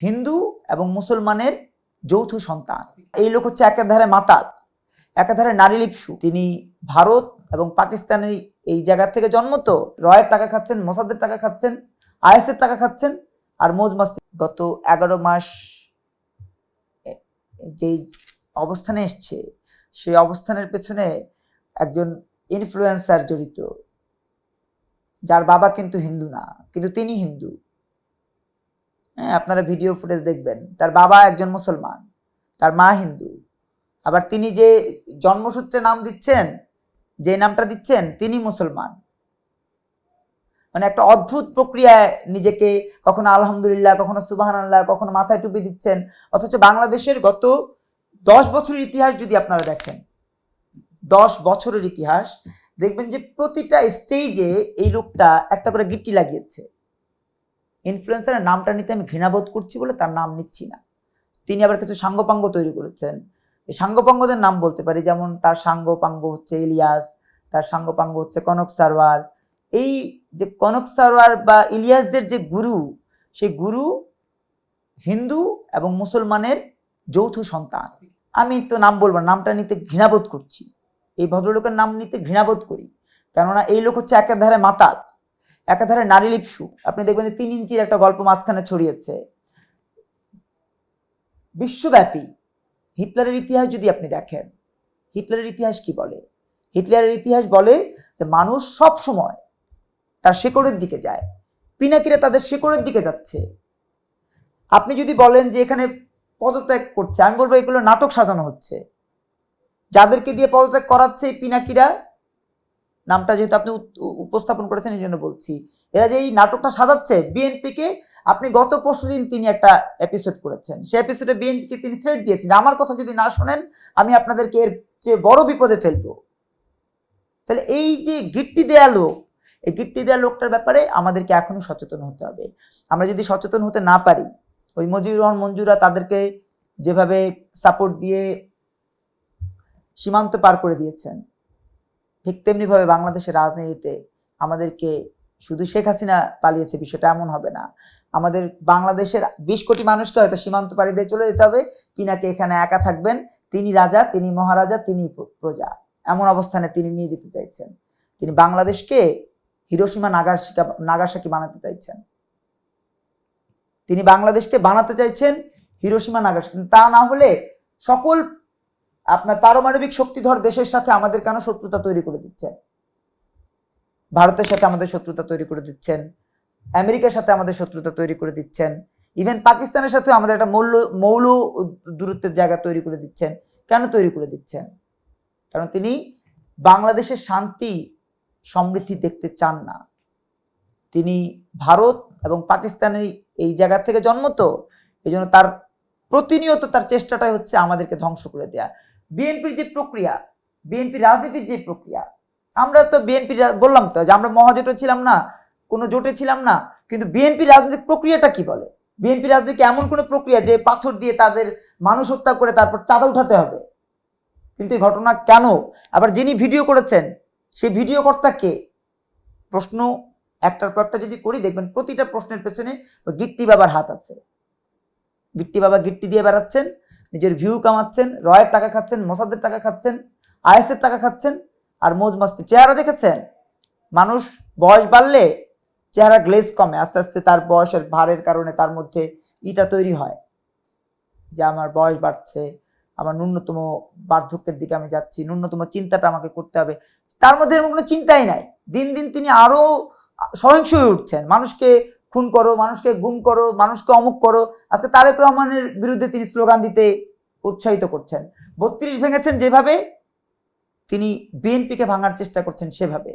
হিন্দু এবং মুসলমানের যৌথ সন্তান। এই লোক হচ্ছে একাধারে মাতাল একাধারে নারী লিপসু। তিনি ভারত এবং পাকিস্তানের এই জায়গা থেকে জন্ম তো, রয়ের টাকা খাচ্ছেন, মোসাদের টাকা খাচ্ছেন, আইএসের টাকা খাচ্ছেন আর মৌজ মাস্তি। গত এগারো মাস যেই অবস্থানে এসছে, সেই অবস্থানের পেছনে একজন ইনফ্লুয়েন্সার জড়িত, যার বাবা কিন্তু হিন্দু না, কিন্তু তিনি হিন্দু। হ্যাঁ আপনারা ভিডিও ফুটেজ দেখবেন। তার বাবা একজন মুসলমান, তার মা হিন্দু। আবার তিনি যে জন্মসূত্রে নাম দিচ্ছেন, যে নামটা দিচ্ছেন, তিনি মুসলমান। মানে একটা অদ্ভুত প্রক্রিয়ায় নিজেকে কখনো আলহামদুলিল্লাহ, কখনো সুবাহান আল্লাহ কখনো মাথায় টুপি দিচ্ছেন। অথচ বাংলাদেশের গত দশ বছরের ইতিহাস যদি আপনারা দেখেন, দশ বছরের ইতিহাস, দেখবেন যে প্রতিটা স্টেজে এই লোকটা একটা করে গিট্টি লাগিয়েছে। ইনফ্লুয়েন্সারের নামটা নিতে আমি ঘৃণাবোধ করছি বলে তার নাম নিচ্ছি না। তিনি আবার কিছু সাঙ্গপাঙ্গ তৈরি করেছেন। এই সাঙ্গপাঙ্গদের নাম বলতে পারি, যেমন তার সাঙ্গপাঙ্গ হচ্ছে ইলিয়াস, তার সাঙ্গপাঙ্গ হচ্ছে কনক সারওয়ার এই যে কনক সারওয়ার বা ইলিয়াসদের যে গুরু, সেই গুরু হিন্দু এবং মুসলমানের যৌথ সন্তান। আমি তো নাম বলব নামটা নিতে ঘৃণাবোধ করছি। এই ভদ্রলোকের নাম নিতে ঘৃণাবোধ করি। কেননা এই লোক হচ্ছে একের ধারে মাতাল। একাধারে নারী লিপসু, আপনি দেখবেন যে তিন ইঞ্চির একটা গল্প মাঝখানে ছড়িয়েছে। বিশ্বব্যাপী। হিটলারের ইতিহাস যদি আপনি দেখেন, হিটলারের ইতিহাস কি বলে? হিটলারের ইতিহাস বলে যে মানুষ সব সময় তার শেকড়ের দিকে যায়, পিনাকিরা তাদের শেকড়ের দিকে যাচ্ছে। আপনি যদি বলেন যে এখানে পদত্যাগ করছে, আমি বলব এগুলো নাটক সাজানো হচ্ছে। যাদেরকে দিয়ে পদত্যাগ করাচ্ছে এই পিনাকিরা নামটা যেহেতু আপনি উপস্থাপন করেছেন, এই জন্য বলছি। এরা যে এই নাটকটা সাজাচ্ছে বিএনপিকে আপনি গত পরশুদিন তিনি একটা এপিসোড করেছেন। সেই এপিসোডে বিএনপিকে তিনি থ্রেট দিয়েছেন আমার কথা যদি না শোনেন, আমি আপনাদেরকে এর যে বড় বিপদে ফেলব। তাহলে এই যে গিট্টি দেয়া লোক, এই গিট্টি দেয়া লোকটার ব্যাপারে আমাদেরকে এখনও সচেতন হতে হবে। আমরা যদি সচেতন হতে না পারি, ওই মজিবুর রহমান মঞ্জুরা তাদেরকে যেভাবে সাপোর্ট দিয়ে সীমান্ত পার করে দিয়েছেন ঠিক তেমনিভাবে বাংলাদেশের রাজনীতিতে আমাদেরকে শুধু শেখ হাসিনা পালিয়েছে, বিষয়টা এমন হবে না। আমাদের বাংলাদেশের বিশ কোটি মানুষকে হয়তো সীমান্ত পাড়ি দিয়ে চলে যেতে হবে। পিনাকে এখানে একা থাকবেন। তিনি রাজা, তিনি মহারাজা, তিনি প্রজা। এমন অবস্থানে তিনি নিয়ে যেতে চাইছেন। তিনি বাংলাদেশকে হিরোসীমা নাগাসাকি নাগাসাকি বানাতে চাইছেন। তিনি বাংলাদেশকে বানাতে চাইছেন হিরোসীমা নাগাসাকি তা না হলে সকল আপনার পারমাণবিক শক্তিধর দেশের সাথে আমাদের কেন শত্রুতা তৈরি করে দিচ্ছেন? ভারতের সাথে আমাদের শত্রুতা তৈরি করে দিচ্ছেন। আমেরিকার সাথে আমাদের শত্রুতা তৈরি করে দিচ্ছেন। ইভেন পাকিস্তানের সাথেও আমাদের একটা মৌল মৌল দূরত্বের জায়গা তৈরি করে দিচ্ছেন। কেন তৈরি করে দিচ্ছেন? কারণ তিনি বাংলাদেশের শান্তি, সমৃদ্ধি দেখতে চান না। তিনি ভারত এবং পাকিস্তানের এই জায়গা থেকে জন্মত। এই জন্য তার প্রতিনিয়ত তার চেষ্টাটাই হচ্ছে আমাদেরকে ধ্বংস করে দেয়া। বিএনপির যে প্রক্রিয়া বিএনপি রাজনীতির যে প্রক্রিয়া, আমরা তো বিএনপি বললাম তো যে আমরা মহাজোটে ছিলাম না, কোনো জোটে ছিলাম না, কিন্তু বিএনপি রাজনৈতিক প্রক্রিয়াটা কি বলে? বিএনপি রাজনীতি এমন কোনো প্রক্রিয়া যে পাথর দিয়ে তাদের মানুষ হত্যা করে তারপর চাঁদা উঠাতে হবে? কিন্তু এই ঘটনা কেন? আবার যিনি ভিডিও করেছেন সেই ভিডিও কর্তা কে? প্রশ্ন একটার পর একটা যদি করি, দেখবেন প্রতিটা প্রশ্নের পেছনে গিট্টি বাবার হাত আছে। গিট্টি বাবা গিট্টি দিয়ে বেড়াচ্ছেন নিজের ভিউ কামাচ্ছেন, রয়ের টাকা খাচ্ছেন, মোসাদের টাকা খাচ্ছেন আইএসের টাকা খাচ্ছেন, আর মৌজ মাস্তি চেহারা দেখেছেন? মানুষ বয়স বাড়লে চেহারা গ্লেজ কমে, আস্তে আস্তে তার বয়সের ভারের কারণে তার মধ্যে ইটা তৈরি হয়। যে আমার বয়স বাড়ছে, আমার ন্যূনতম বার্ধক্যের দিকে আমি যাচ্ছি, ন্যূনতম চিন্তাটা আমাকে করতে হবে। তার মধ্যে এরকম কোনো চিন্তাই নাই। দিন দিন তিনি আরও সহিংস হয়ে উঠছেন। মানুষকে খুন করো, মানুষকে গুম করো, মানুষকে অমুক করো। আজকে তারেক রহমানের বিরুদ্ধে তিনি স্লোগান দিতে উৎসাহিত করছেন। বত্রিশ ভেঙেছেন যেভাবে, তিনি বিএনপিকে ভাঙার চেষ্টা করছেন সেভাবে।